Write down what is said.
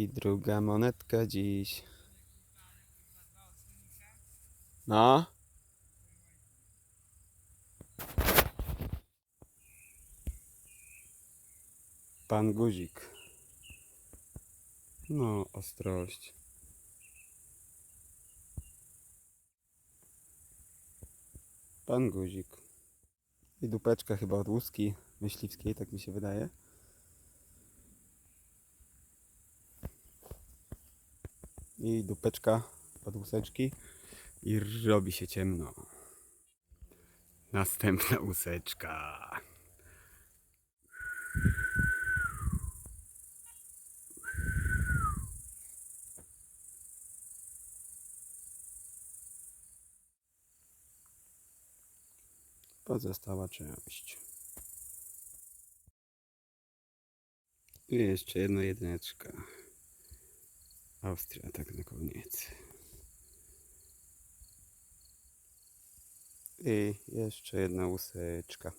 I druga monetka dziś. No. Pan guzik. No, ostrość. Pan guzik. I dupeczka chyba od łuski myśliwskiej, tak mi się wydaje. I dupeczka od łuseczki. I robi się ciemno. Następna łuseczka. Pozostała część. I jeszcze jedna jedyneczka. Austria, tak na koniec. I jeszcze jedna łuseczka.